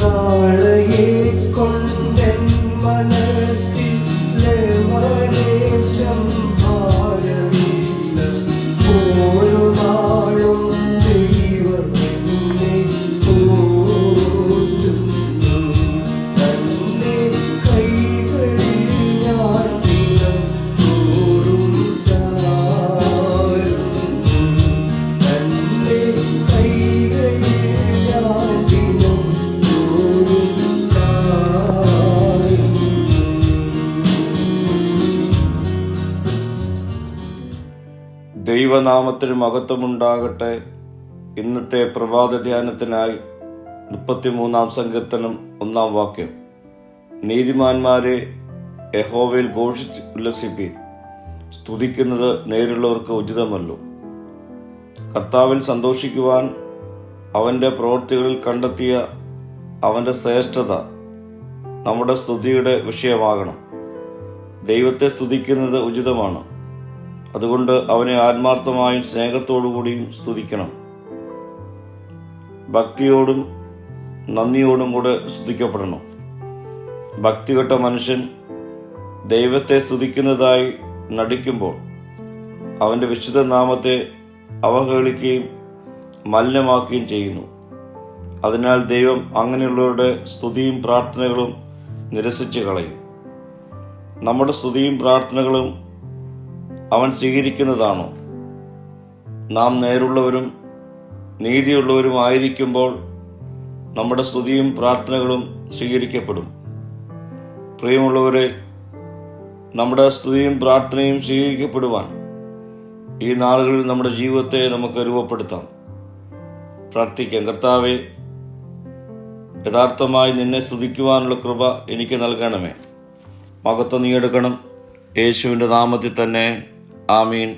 നാളെയെ കൊണ്ടെൻ മന ദൈവനാമത്തിന് മഹത്വമുണ്ടാകട്ടെ. ഇന്നത്തെ പ്രഭാത ധ്യാനത്തിനായി മുപ്പത്തിമൂന്നാം സങ്കീർത്തനം ഒന്നാം വാക്യം. നീതിമാന്മാരെ യഹോവയിൽ ഘോഷിച്ച് ഉല്ലസിപ്പീൻ. സ്തുതിക്കുന്നത് നേരുള്ളവർക്ക് ഉചിതമല്ലോ. കർത്താവിൽ സന്തോഷിക്കുവാൻ അവന്റെ പ്രവൃത്തികളിൽ കണ്ടെത്തിയ അവന്റെ ശ്രേഷ്ഠത നമ്മുടെ സ്തുതിയുടെ വിഷയമാകണം. ദൈവത്തെ സ്തുതിക്കുന്നത് ഉചിതമാണ്. അതുകൊണ്ട് അവനെ ആത്മാർത്ഥമായും സ്നേഹത്തോടുകൂടിയും സ്തുതിക്കണം. ഭക്തിയോടും നന്ദിയോടും കൂടെ സ്തുതിക്കപ്പെടണം. ഭക്തികെട്ട മനുഷ്യൻ ദൈവത്തെ സ്തുതിക്കുന്നതായി നടിക്കുമ്പോൾ അവന്റെ വിശുദ്ധ നാമത്തെ അവഹേളിക്കുകയും മലിനമാക്കുകയും ചെയ്യുന്നു. അതിനാൽ ദൈവം അങ്ങനെയുള്ളവരുടെ സ്തുതിയും പ്രാർത്ഥനകളും നിരസിച്ചു കളയും നമ്മുടെ സ്തുതിയും പ്രാർത്ഥനകളും അവൻ സ്വീകരിക്കുന്നതാണോ? നാം നേരുള്ളവരും നീതിയുള്ളവരുമായിരിക്കുമ്പോൾ നമ്മുടെ സ്തുതിയും പ്രാർത്ഥനകളും സ്വീകരിക്കപ്പെടും. പ്രിയമുള്ളവരെ നമ്മുടെ സ്തുതിയും പ്രാർത്ഥനയും സ്വീകരിക്കപ്പെടുവാൻ ഈ നാളുകളിൽ നമ്മുടെ ജീവിതത്തെ നമുക്ക് രൂപപ്പെടുത്താം. പ്രാർത്ഥിക്കാം. കർത്താവെ യഥാർത്ഥമായി നിന്നെ സ്തുതിക്കുവാനുള്ള കൃപ എനിക്ക് നൽകണമേ. മകത്വം നീ എടുക്കണം. യേശുവിന്റെ നാമത്തിൽ തന്നെ ஆமீன்